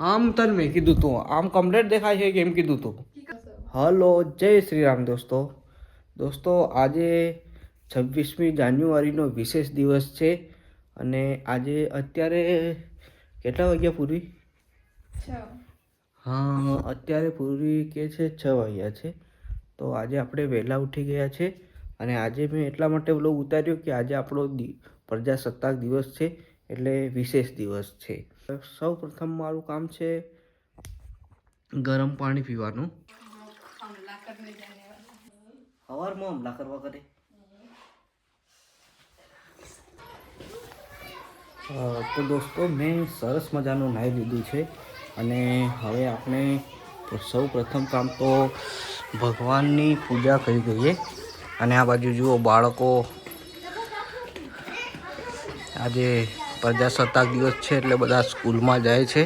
આમ તને મેં કીધું તું. આમ કમ્પ્લેટ દેખાય છે કેમ કીધું તું? હલો જય શ્રી રામ દોસ્તો. દોસ્તો આજે છવ્વીસમી જાન્યુઆરીનો વિશેષ દિવસ છે અને આજે અત્યારે કેટલા વાગ્યા પૂરી? હા અત્યારે પૂરી કે છે છ વાગ્યા છે. તો આજે આપણે વહેલા ઉઠી ગયા છે અને આજે મેં એટલા માટે બ્લોગ ઉતાર્યો કે આજે આપણો પ્રજાસત્તાક દિવસ છે એટલે વિશેષ દિવસ છે. સૌ પ્રથમ મારું કામ છે ગરમ પાણી પીવાનું. સવારમાં હમલા કરવા કરે તો દોસ્તો, મેં સરસ મજાનું નાહી લીધું છે અને હવે આપણે સૌ પ્રથમ કામ તો ભગવાનની પૂજા કરી દઈએ. અને આ બાજુ જુઓ બાળકો. આજે પ્રજાસત્તાક દિવસ છે એટલે બધા સ્કૂલમાં જાય છે.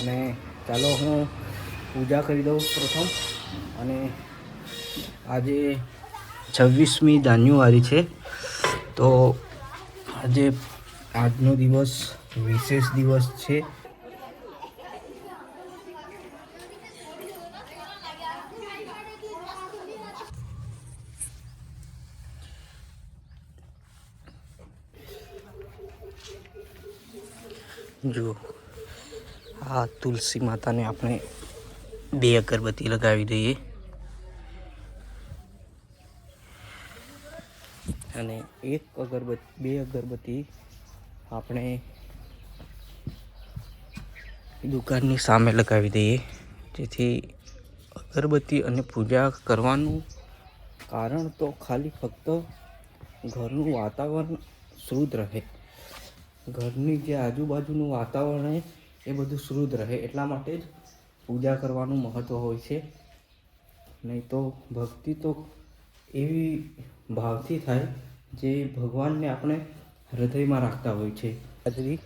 અને ચાલો હું પૂજા કરી દઉં પ્રથમ. અને આજે છવ્વીસમી જાન્યુઆરી છે. તો આજે આજનો દિવસ વિશેષ દિવસ છે. જુઓ આ તુલસી માતાને આપણે બે અગરબત્તી લગાવી દઈએ. અને એક અગરબત્તી, બે અગરબત્તી આપણે દુકાનની સામે લગાવી દઈએ. જેથી અગરબત્તી અને પૂજા કરવાનું કારણ તો ખાલી ફક્ત ઘરનું વાતાવરણ શુદ્ધ રહે. ઘરની જે આજુબાજુનું વાતાવરણ એ બધું શુદ્ધ રહે. એટલા માટે જ પૂજા કરવાનું મહત્ત્વ હોય છે. નહીં તો ભક્તિ તો એવી ભાવથી થાય જે ભગવાનને આપણે હૃદયમાં રાખતા હોય છે. હાજરી.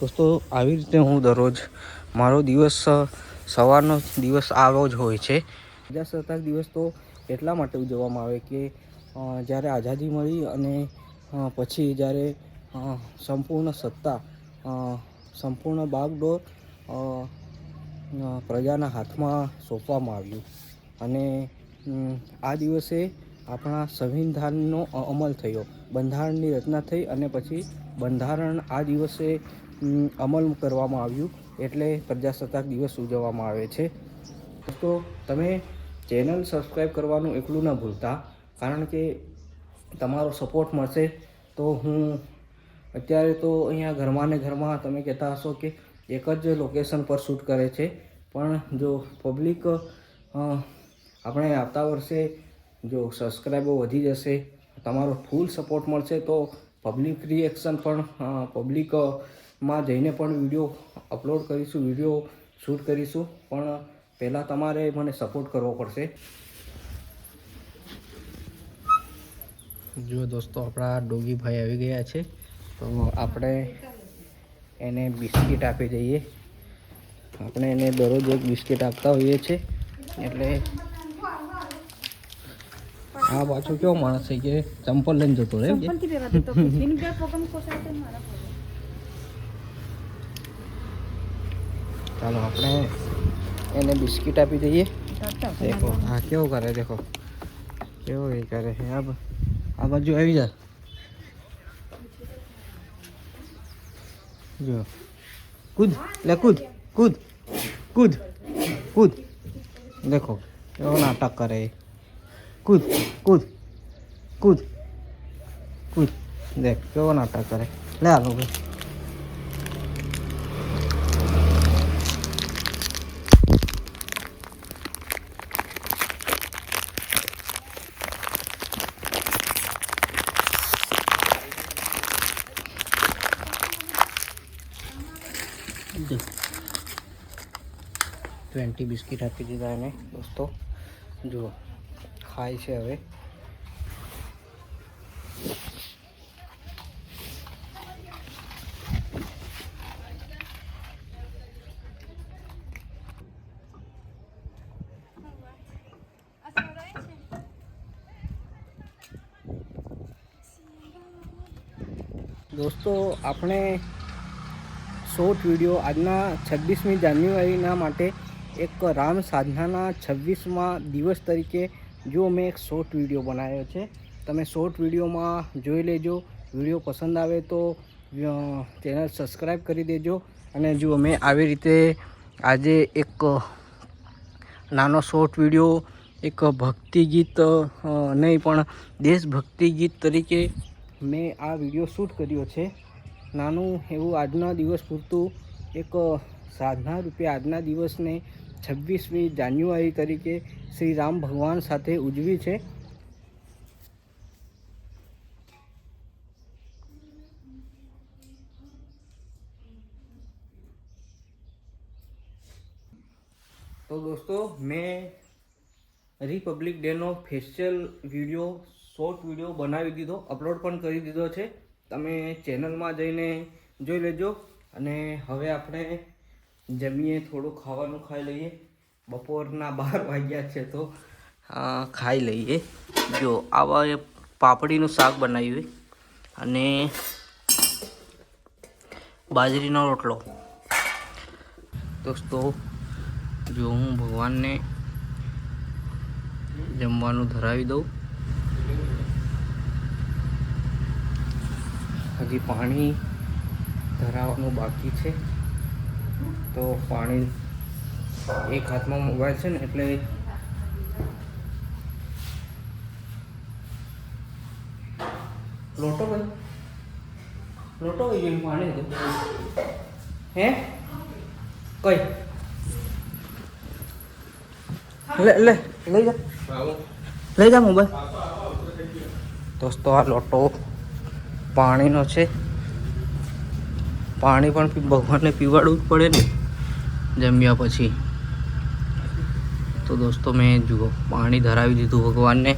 દોસ્તો, આવી રીતે હું દરરોજ મારો દિવસ, સવારનો દિવસ આવો જ હોય છે. પ્રજાસત્તાક દિવસ તો એટલા માટે ઉજવવામાં આવે કે જ્યારે આઝાદી મળી અને પછી જ્યારે સંપૂર્ણ સત્તા સંપૂર્ણ બાગડોર પ્રજાના હાથમાં સોંપવામાં આવ્યું. અને આ દિવસે આપણા સંવિધાનનો અમલ થયો. બંધારણની રચના થઈ અને પછી બંધારણ આ દિવસે અમલ કરવામાં આવ્યું. એટલે પ્રજાસત્તાક દિવસ ઉજવવામાં આવે છે. તો તમે ચેનલ સબસ્ક્રાઈબ કરવાનું એકલું ન ભૂલતા, કારણ કે તમારો સપોર્ટ મળશે. તો હું અત્યારે તો અહીંયા ઘરમાં ને ઘરમાં તમે કહેતા હશો કે એક જ લોકેશન પર શૂટ કરે છે. પણ જો પબ્લિક આપણે આવતા વર્ષે જો સબસ્ક્રાઈબો વધી જશે, તમારો ફૂલ સપોર્ટ મળશે, તો પબ્લિક રિએક્શન પણ પબ્લિકમાં જઈને પણ વીડિયો અપલોડ કરીશું વીડિયો શૂટ કરીશું. પણ પહેલાં તમારે મને સપોર્ટ કરવો પડશે. જો દોસ્તો આપણા ડોગીભાઈ આવી ગયા છે તો આપણે એને બિસ્કિટ આપી દઈએ. આપણે એને દરરોજ એક બિસ્કિટ આપતા હોઈએ છીએ એટલે આ પાછો કેવો માણસ છે કે ચંપલ લઈને જતો રહે ચાલો આપણે એને બિસ્કિટ આપી દઈએ દેખો હા કેવો કરે દેખો કેવો એ કરે છે આ બ- આ બાજુ આવી જા જો કૂદ લે કૂદ કૂદ કૂદ કૂદ દેખો કેવો નાટક કરે એ. કૂદ કૂદ કૂદ કૂદ દેખ કેવો નાટક કરે લે આલો ભાઈ ટ્વેન્ટી બિસ્કિટ આપી દીધા એને દોસ્તો. જુઓ ખાય છે હવે. દોસ્તો આપણે શોર્ટ વીડિયો આજના છવ્વીસમી જાન્યુઆરીના માટે એક રામ સાધનાના છવ્વીસમાં દિવસ તરીકે જો મેં એક શોર્ટ વીડિયો બનાવ્યો છે, તમે શોર્ટ વિડીયોમાં જોઈ લેજો. વીડિયો પસંદ આવે તો ચેનલ સબસ્ક્રાઈબ કરી દેજો. અને જુઓ મેં આવી રીતે આજે એક નાનો શોર્ટ વીડિયો, એક ભક્તિ ગીત નહીં પણ દેશભક્તિ ગીત તરીકે મેં આ વીડિયો શૂટ કર્યો છે. નાનું એવું આજના દિવસ પૂરતું એક સાધના રૂપે આજના દિવસને છવ્વીસમી જાન્યુઆરી તરીકે શ્રી રામ ભગવાન સાથે ઉજવી છે. તો દોસ્તો, મેં રિપબ્લિક ડેનો ફેશિયલ વીડિયો, શોર્ટ વીડિયો બનાવી દીધો, અપલોડ પણ કરી દીધો છે. તમે ચેનલમાં જઈને જોઈ લેજો. અને હવે આપણે જમીએ, થોડું ખાવાનું ખાઈ લઈએ. બપોરના બાર વાગ્યા છે તો ખાઈ લઈએ. જો, આવા પાપડીનું શાક બનાવ્યું અને બાજરીનો રોટલો. દોસ્તો, જો હું ભગવાનને જમવાનું ધરાવી દઉં. હજી પાણી ધરાવવાનું બાકી છે. તો પાણી એક હાથમાં મોબાઈલ છે ને એટલે લોટો ભાઈ લોટો હોય ગયું પાણી દો હે? કઈ? લે લે લઈ જા. લઈ જા મોબાઈલ. દોસ્તો આ લોટો પાણીનો છે. પાણી પણ ભગવાનને પીવાડવું જ પડે ને. જમ્યા પછી. તો દોસ્તો, મેં જુઓ, પાણી ધરાવી દીધું ભગવાનને.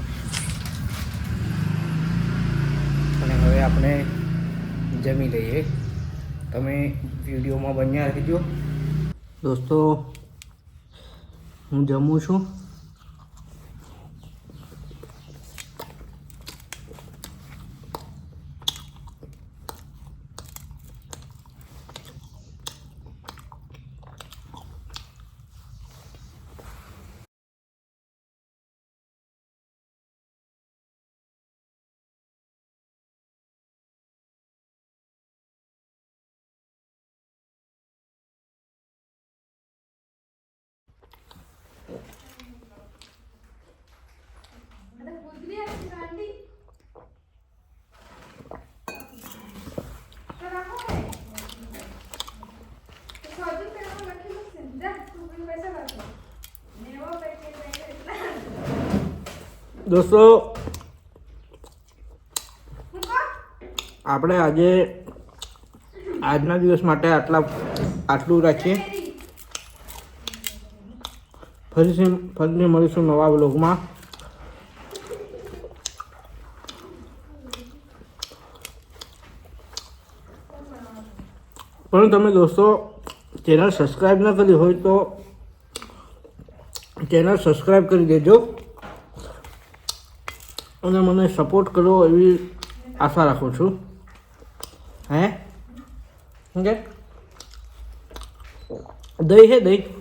અને હવે આપણે જમી લઈએ. તમે વિડીયોમાં બન્યા રહેજો. દોસ્તો, હું જમું છું. દોસ્તો, આપણે આજે આજના દિવસ માટે આટલા, આટલું રાખીએ. ફરીથી ફરીથી મળીશું નવા બ્લોગમાં પણ તમે દોસ્તો, ચેનલ સબસ્ક્રાઈબ ન કરી હોય તો ચેનલ સબસ્ક્રાઈબ કરી દેજો. અને મને સપોર્ટ કરો એવી આશા રાખું છું. હે? કે દહીં હે દહીં.